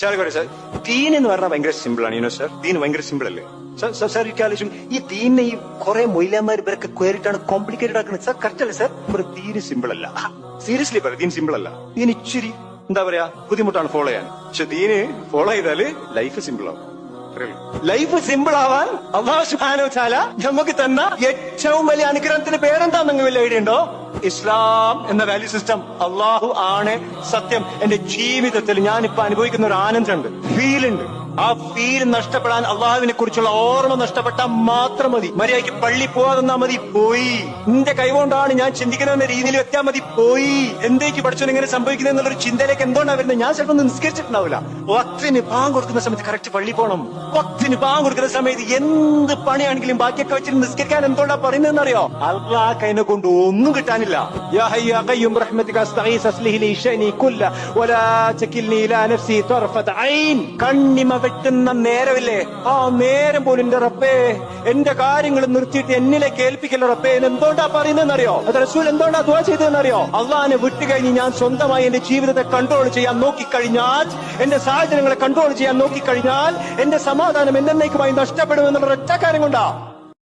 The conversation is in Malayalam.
ചാലക്കുടി സാർ. ദീൻ എന്ന് പറഞ്ഞാൽ ഭയങ്കര സിമ്പിൾ ആണ് യൂനോ സാർ ദീൻ ഭയങ്കര സിമ്പിൾ അല്ലേ? സാർ സാർ എനിക്ക് ആലോചിക്കും ഈ ദീനെ ഈ കുറെ മൊയിലാമാർ ഇവരൊക്കെ കയറിയിട്ടാണ് കോംപ്ലിക്കേറ്റഡ് ആക്കുന്നത്. സാർ കറക്റ്റ് അല്ലേ സാർ? ഒരു ദീന് സിമ്പിൾ അല്ല. സീരിയസ്ലി പറയാം ദീൻ സിമ്പിൾ അല്ല. ദീൻ ഇച്ചിരി എന്താ പറയാ ബുദ്ധിമുട്ടാണ് ഫോളോ ചെയ്യാൻ. പക്ഷെ ദീന് ഫോളോ ചെയ്താൽ ലൈഫ് സിമ്പിൾ ആവും. ലൈഫ് സിമ്പിൾ ആവാൻ അള്ളാഹു വ തആല നമുക്ക് തന്ന ഏറ്റവും വലിയ അനുഗ്രഹത്തിന്റെ പേരെന്താ നിങ്ങൾ വലിയ ഐഡിയ ഉണ്ടോ? ഇസ്ലാം എന്ന വാല്യൂ സിസ്റ്റം അള്ളാഹു ആണ് സത്യം. എന്റെ ജീവിതത്തിൽ ഞാനിപ്പോ അനുഭവിക്കുന്ന ഒരു ആനന്ദമുണ്ട്. ഫീൽ ഉണ്ട്. ആ ഫീൽ നഷ്ടപ്പെടാൻ അള്ളാഹുവിനെ കുറിച്ചുള്ള ഓർമ്മ നഷ്ടപ്പെട്ടാൽ മാത്രം മതി. മര്യാദയ്ക്ക് പള്ളി പോവാതെന്നാ മതി പോയി. നിന്റെ കൈകൊണ്ടാണ് ഞാൻ ചിന്തിക്കുന്ന രീതിയിൽ വെച്ചാൽ മതി പോയി. എന്തേക്ക് പഠിച്ചു ഇങ്ങനെ സംഭവിക്കുന്നത് എന്നുള്ളൊരു ചിന്തയിലേക്ക് എന്തുകൊണ്ടാണ് വരുന്നത്? ഞാൻ ചിലപ്പോൾ നിസ്കരിച്ചിട്ടുണ്ടാവില്ല. വക്തിന് പാൻ കൊടുക്കുന്ന സമയത്ത് കറക്റ്റ് പള്ളി പോകണം വക്തിന് പാൻ കൊടുക്കുന്ന സമയത്ത് എന്ത് പണിയാണെങ്കിലും ബാക്കിയൊക്കെ വെച്ചിട്ട് നിസ്കരിക്കാൻ എന്തുകൊണ്ടാ പറയുന്നതെന്ന് അറിയോ അള്ളാഹ് കൈനെ കൊണ്ട് ഒന്നും കിട്ടാനില്ല. കണ്ണിമ വെട്ടുന്ന നേരമില്ലേ? ആ നേരം പോലും എന്റെ റബ്ബേ എന്റെ കാര്യങ്ങൾ നിർത്തിയിട്ട് എന്നിലേക്ക് ഏൽപ്പിക്കല്ല റബ്ബേ? എന്ന് എന്തുകൊണ്ടാ പറയുന്നതെന്നറിയോ? അത് റസൂൽ എന്തുകൊണ്ടാ ദുവാ ചെയ്തതെന്നറിയോ? അള്ളഹാനെ വിട്ടുകഴിഞ്ഞ് ഞാൻ സ്വന്തമായി എന്റെ ജീവിതത്തെ കൺട്രോൾ ചെയ്യാൻ നോക്കിക്കഴിഞ്ഞാൽ എന്റെ സാഹചര്യങ്ങളെ കൺട്രോൾ ചെയ്യാൻ നോക്കിക്കഴിഞ്ഞാൽ എന്റെ സമാധാനം എന്നേക്കുമായി നഷ്ടപ്പെടുമെന്നുള്ള ഒറ്റ കാര്യം കൊണ്ടാ.